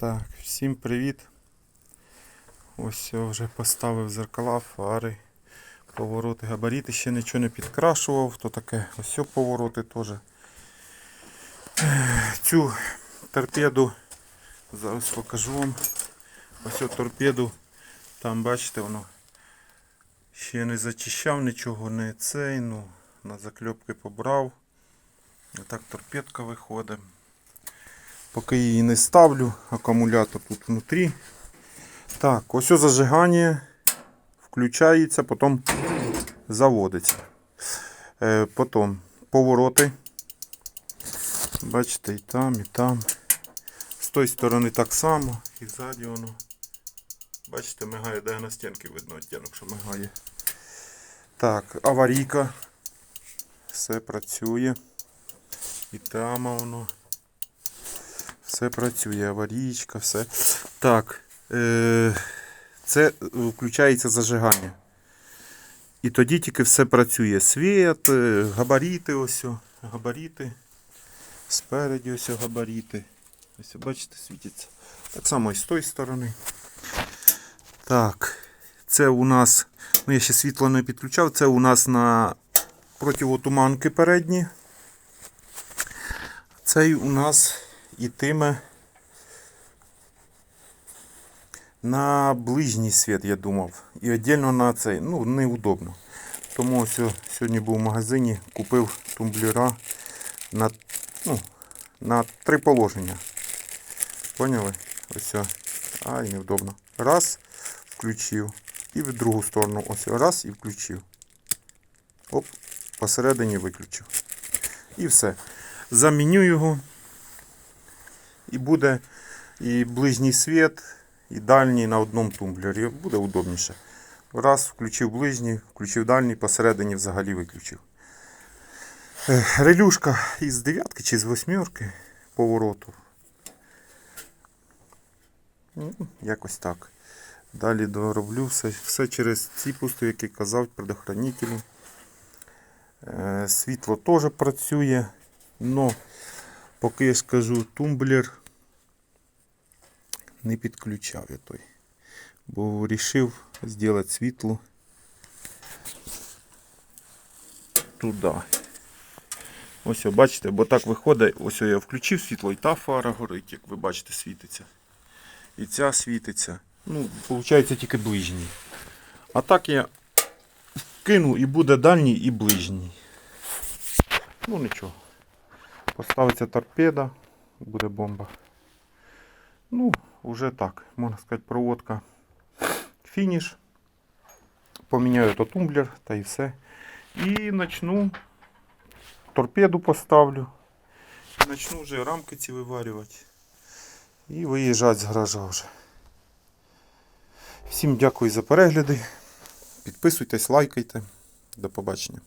Так, всім привіт. Ось я вже поставив зеркала, фари, повороти, габаріти, ще нічого не підкрашував, то таке ось повороти теж. Цю торпеду, зараз покажу вам. Ось торпеду, там бачите, воно ще не зачищав нічого, не цей, ну, на закльопки побрав. Отак торпедка виходить. Поки її не ставлю, акумулятор тут внутрі. Так, ось зажигання включається, потім заводиться. Е, потім повороти. Бачите, і там, і там. З тої сторони так само, і ззаді воно. Бачите, мигає, де на стінки видно оттінок, що мигає. Так, аварійка. Все працює. І там воно. Все працює, аварійка, все. Так. Е- це включається зажигання. І тоді тільки все працює. Світ, е, габаріти ось. Габаріти. Спереді ось габаріти. Ось, бачите, світяться. Так само і з тої сторони. Так. Це у нас. Ну, я ще світло не підключав. Це у нас на противотуманки передні. Цей у нас ітиме на ближній світ, я думав. І віддільно на цей. Ну, неудобно. Тому сьогодні був в магазині, купив тумблера на, ну, на три положення. Поняли? Ось. Ай, невдобно. Раз, включив. І в другу сторону. Ось раз і включив. Оп, посередині виключив. І все. Заміню його. І буде і ближній світ, і дальній на одному тумблері. Буде удобніше. Раз, включив ближній, включив дальній, посередині взагалі виключив. Е, Релюшка із дев'ятки чи з восьмерки повороту. Ну, Якось так. Далі дороблю все, все через ці пусти, які казав, предохранителі. Е, Світло теж працює. Но поки я скажу тумблер не підключав я той. Бо вирішив зробити світло туди. Ось, бачите, бо так виходить, ось я включив світло, і та фара горить, як ви бачите, світиться. І ця світиться. Ну, виходить тільки ближній. А так я кину і буде дальній і ближній. Ну нічого. Поставиться торпеда, буде бомба. Ну, уже так, можна сказати, проводка. Фініш. Поміняю то тумблер та і все. І почну торпеду поставлю. І почну вже рамки ці виварювати. І виїжджати з гаража вже. Всім дякую за перегляди. Підписуйтесь, лайкайте. До побачення.